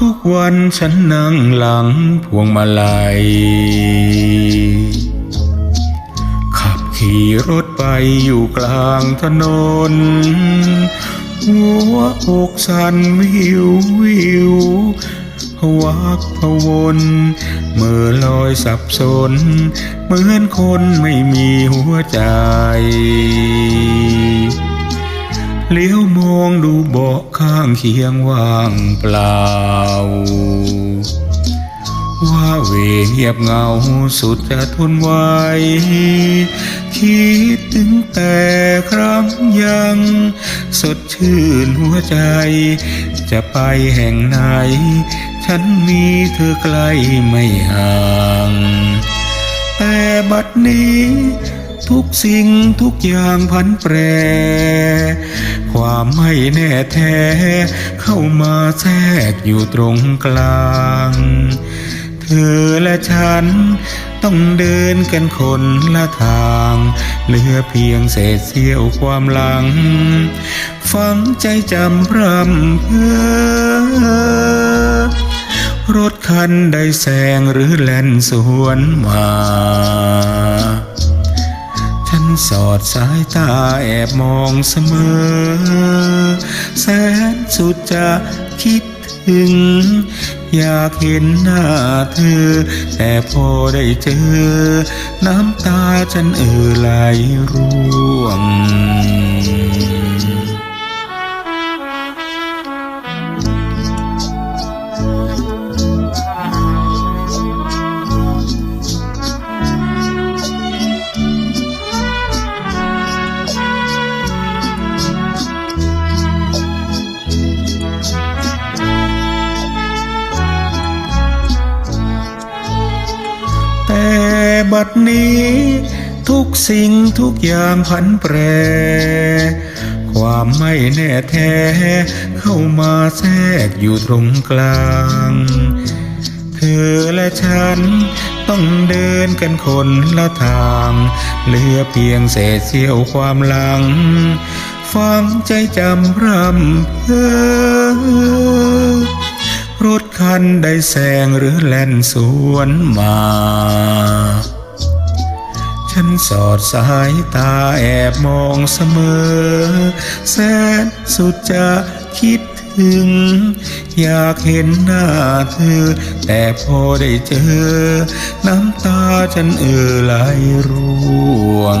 ทุกวันฉันนั่งหลังพวงมาลัย ขับขี่รถไปอยู่กลางถนน หัวอกสั่นวิววิววักพะวนเมื่อลอยสับสน เหมือนคนไม่มีหัวใจ เลี้ยวมองดูเบาะข้างเคียงว่างเปล่า ว่าเวเงียบเงาสุดจะทนไหวคิดถึงแต่ครั้งยัง สดชื่นหัวใจ จะไปแห่งไหน ฉันมีเธอใกล้ไม่ห่าง แต่บัดนี้ ทุกสิ่งทุกอย่างพันแปร ความไม่แน่แท้ เข้ามาแทรกอยู่ตรงกลาง เธอและฉันต้องเดินกันคนละทาง เหลือเพียงเศษเสี้ยวความหลังฝังใจจำพร่ำเพ้อรถคันใดแซงหรือแล่นสวนมา ฉันสอดสายตาแอบมองเสมอ แสนสุดจะคิดถึง อยากเห็นหน้าเธอ แต่พอได้เจอ น้ำตาฉันเอ่อไหลร่วง บัดนี้ ทุกสิ่งทุกอย่างพันแปร ความไม่แน่แท้ เข้ามาแทรกอยู่ตรงกลาง เธอและฉันต้องเดินกันคนละทาง เหลือเพียงเศษเสี้ยวความหลัง ฟังใจจำรำเพ้อรถคันใดแซงหรือแล่นสวนมา ฉันสอดสายตาแอบมองเสมอ แสนสุดจะคิดถึง อยากเห็นหน้าเธอ แต่พอได้เจอ น้ำตาฉันเอ่อไหลร่วง